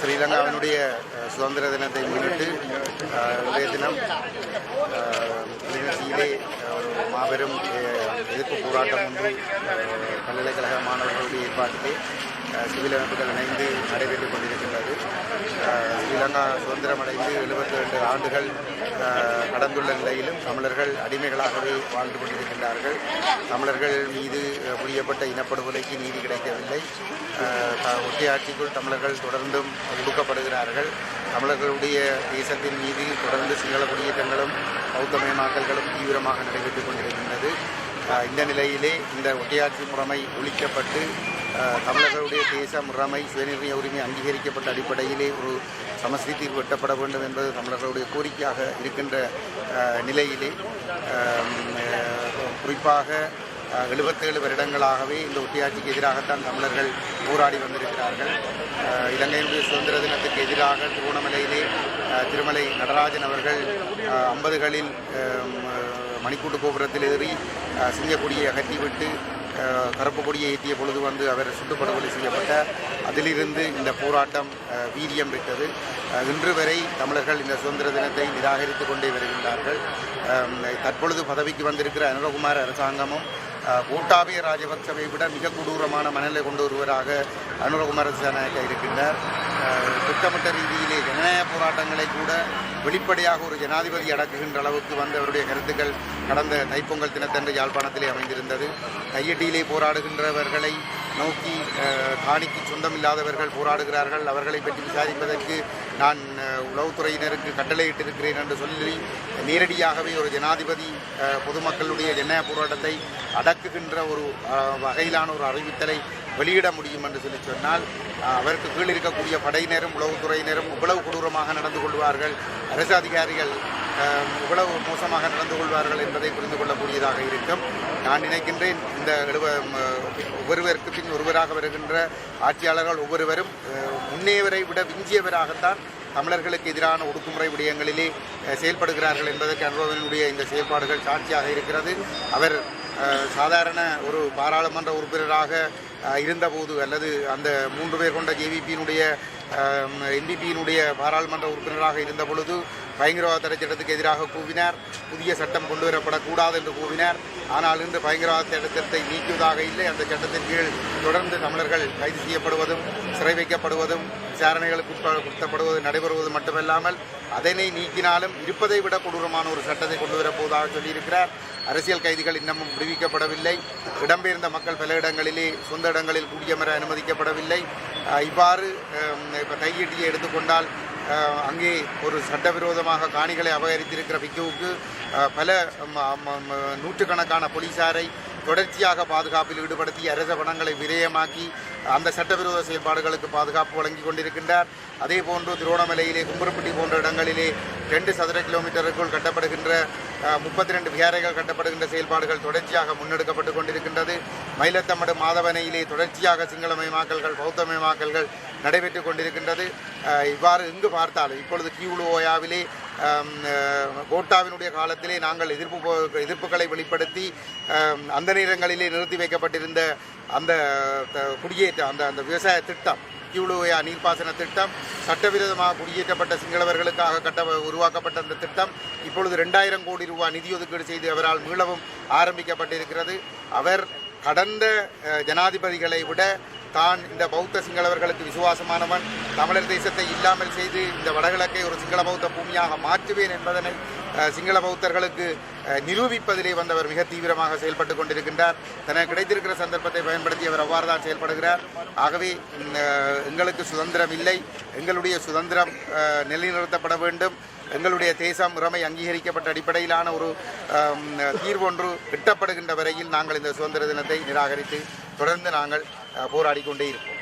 ஸ்ரீலங்காவினுடைய சுதந்திர தினத்தை முன்னிட்டு இன்றைய தினம் கிளிநொச்சியிலே ஒரு மாபெரும் எதிர்ப்பு போராட்டம் ஒன்று பல்கலைக்கழக மாணவர்களுடைய ஏற்பாட்டிலே சிவில் அமைப்புகள் இணைந்து நடைபெற்றுக் அஹ், சுதந்திரம் அடைந்து எழுபத்தி ரெண்டு ஆண்டுகள் கடந்துள்ள நிலையிலும் தமிழர்கள் அடிமைகளாகவே வாழ்ந்து கொண்டிருக்கின்றார்கள். தமிழர்கள் மீது புரியப்பட்ட இனப்படுகொலைக்கு நீதி கிடைக்கவில்லை. அஹ், ஒட்டியாட்சிக்குள் தமிழர்கள் தொடர்ந்தும் ஒடுக்கப்படுகிறார்கள். தமிழர்களுடைய தேசத்தின் மீது தொடர்ந்து சிங்கள குடியேற்றங்களும் பௌத்தமயமாக்கல்களும் தீவிரமாக நடைபெற்றுக் கொண்டிருக்கின்றது. இந்த நிலையிலே இந்த ஒட்டையாட்சி முறைமை ஒழிக்கப்பட்டு தமிழர்களுடைய தேச முறைமை சுயநிர்ணய உரிமை அங்கீகரிக்கப்பட்ட அடிப்படையிலே ஒரு சமஸ்தி தீர்வு எட்டப்பட வேண்டும் என்பது தமிழர்களுடைய கோரிக்கையாக இருக்கின்ற நிலையிலே குறிப்பாக எழுபத்தேழு வருடங்களாகவே இந்த ஒட்டியாட்சிக்கு எதிராகத்தான் தமிழர்கள் போராடி வந்திருக்கிறார்கள். இலங்கையினுடைய சுதந்திர தினத்துக்கு எதிராக திருவண்ணாமலையிலே திருமலை நடராஜன் அவர்கள் ஐம்பதுகளில் மணிக்கூட்டு கோபுரத்தில் ஏறி அஹ், சிங்கக்கொடியை அகற்றிவிட்டு கருப்பு கொடியை ஏற்றிய பொழுது வந்து அவர் சுட்டுப்படுகொலை செய்யப்பட்ட அதிலிருந்து இந்த போராட்டம் வீரியம் பெற்றது. இன்று வரை தமிழர்கள் இந்த சுதந்திர தினத்தை நிராகரித்து கொண்டே வருகின்றார்கள். தற்பொழுது பதவிக்கு வந்திருக்கிற அனுரகுமார் அரசாங்கமும் அஹ், கோட்டாபய ராஜபக்சவை விட மிக கொடூரமான மனநிலை கொண்டு வருவராக அனுரகுமார திசாநாயக்க இருக்கின்றார். திட்டமிட்ட ரீதியிலே ஜனநாயக போராட்டங்களை கூட வெளிப்படையாக ஒரு ஜனாதிபதி அடக்குகின்ற அளவுக்கு வந்து அவருடைய கருத்துக்கள் கடந்த தைப்பொங்கல் தினத்தன்று யாழ்ப்பாணத்திலே அமைந்திருந்தது. கையடியிலே போராடுகின்றவர்களை நோக்கி அஹ், காணிக்கு சொந்தமில்லாதவர்கள் போராடுகிறார்கள். அவர்களை பற்றி விசாரிப்பதற்கு நான் உளவுத்துறையினருக்கு கட்டளையிட்டிருக்கிறேன் என்று சொல்லி நேரடியாகவே ஒரு ஜனாதிபதி பொதுமக்களுடைய ஜனநாயக போராட்டத்தை அடக்குகின்ற ஒரு வகையிலான ஒரு அறிவித்தலை வெளியிட முடியும் என்று சொல்லி சொன்னால் அவருக்கு கீழ் இருக்கக்கூடிய படையினரும் உளவுத்துறையினரும் இவ்வளவு கொடூரமாக நடந்து கொள்வார்கள். அரசு அதிகாரிகள் இவ்வளவு மோசமாக நடந்து கொள்வார்கள் என்பதை புரிந்து கொள்ளக்கூடியதாக இருக்கும். நான் நினைக்கின்றேன் இந்த எழுவ ஒவ்வொருவருக்கு பின் ஒருவராக வருகின்ற ஆட்சியாளர்கள் ஒவ்வொருவரும் முன்னேவரை விட விஞ்சியவராகத்தான் தமிழர்களுக்கு எதிரான ஒடுக்குமுறை விடயங்களிலே செயல்படுகிறார்கள் என்பதற்கு அனுபவனுடைய இந்த செயல்பாடுகள் சாட்சியாக இருக்கிறது. அவர் சாதாரண ஒரு பாராளுமன்ற உறுப்பினராக இருந்தபோது அல்லது அந்த மூன்று பேர் கொண்ட ஜேவிபியினுடைய எம்பிபியினுடைய பாராளுமன்ற உறுப்பினராக இருந்த பொழுது பயங்கரவாத தடை சட்டத்துக்கு எதிராக கூவினார். புதிய சட்டம் கொண்டு வரப்படக்கூடாது என்று கூவினார். ஆனால் இன்று பயங்கரவாத சட்டத்தை நீக்குவதாக இல்லை. அந்த சட்டத்தின் கீழ் தொடர்ந்து தமிழர்கள் கைது செய்யப்படுவதும் சிறை வைக்கப்படுவதும் விசாரணைகளுக்கு உட்படுத்தப்படுவது நடைபெறுவது மட்டுமல்லாமல் அதனை நீக்கினாலும் இருப்பதை விட கொடூரமான ஒரு சட்டத்தை கொண்டு வரப்போவதாக சொல்லியிருக்கிறார். அரசியல் கைதிகள் இன்னமும் விடுவிக்கப்படவில்லை. இடம்பெயர்ந்த மக்கள் பல இடங்களிலே சொந்த இடங்களில் குடியமர அனுமதிக்கப்படவில்லை. இவ்வாறு இப்போ கையீட்டியை எடுத்துக்கொண்டால் அங்கே ஒரு சட்டவிரோதமாக காணிகளை அபகரித்திருக்கிற பிக்குவுக்கு பல ம- நூற்றுக்கணக்கான போலீசாரை தொடர்ச்சியாக பாதுகாப்பில் ஈடுபடுத்தி அரச பணங்களை விரயமாக்கி அந்த சட்டவிரோத செயல்பாடுகளுக்கு பாதுகாப்பு வழங்கி கொண்டிருக்கின்றார். அதே போன்று திருவோணமலையிலே கும்பரப்பட்டி போன்ற இடங்களிலே ரெண்டு சதுர கிலோமீட்டருக்குள் கட்டப்படுகின்ற முப்பத்தி ரெண்டு விகாரைகள் கட்டப்படுகின்ற செயல்பாடுகள் தொடர்ச்சியாக முன்னெடுக்கப்பட்டு கொண்டிருக்கின்றது. மயிலத்தமடு மாதவனையிலே தொடர்ச்சியாக சிங்களமயமாக்கல்கள் பௌத்தமயமாக்கல்கள் நடைபெற்று கொண்டிருக்கின்றது. இவ்வாறு எங்கு பார்த்தாலும் இப்பொழுது கியூலுவோயாவிலே கோட்டாவினுடைய காலத்திலே நாங்கள் எதிர்ப்பு போ- எதிர்ப்புகளை வெளிப்படுத்தி அந்த நேரங்களிலே நிறுத்தி வைக்கப்பட்டிருந்த அந்த குடியேற்றம் குடியேற்ற அந்த அந்த விவசாய திட்டம் கியூலுவையா நீர்ப்பாசன திட்டம் சட்டவிரோதமாக குடியேற்றப்பட்ட சிங்களவர்களுக்காக கட்ட உருவாக்கப்பட்ட அந்த திட்டம் இப்பொழுது ரெண்டாயிரம் கோடி ரூபாய் நிதி ஒதுக்கீடு செய்து அவரால் மீளவும் ஆரம்பிக்கப்பட்டிருக்கிறது. அவர் கடந்த ஜனாதிபதிகளை விட தான் இந்த பௌத்த சிங்களவர்களுக்கு விசுவாசமானவன். தமிழர் தேசத்தை இல்லாமல் செய்து இந்த வடகிழக்கை ஒரு சிங்கள பௌத்த பூமியாக மாற்றுவேன் என்பதனை சிங்கள பௌத்தர்களுக்கு நிரூபிப்பதிலே நிரூபிப்பதிலே வந்தவர் மிக தீவிரமாக செயல்பட்டு கொண்டிருக்கின்றார். தனக்கு கிடைத்திருக்கிற சந்தர்ப்பத்தை பயன்படுத்தி அவர் அவ்வாறு தான் செயல்படுகிறார். ஆகவே எங்களுக்கு சுதந்திரம் இல்லை. எங்களுடைய சுதந்திரம் நிலைநிறுத்தப்பட வேண்டும். எங்களுடைய தேசம் முறைமை அங்கீகரிக்கப்பட்ட அடிப்படையிலான ஒரு தீர்வொன்று எட்டப்படுகின்ற வரையில் நாங்கள் இந்த சுதந்திர தினத்தை நிராகரித்து தொடர்ந்து நாங்கள் போராடி கொண்டே இருப்போம்.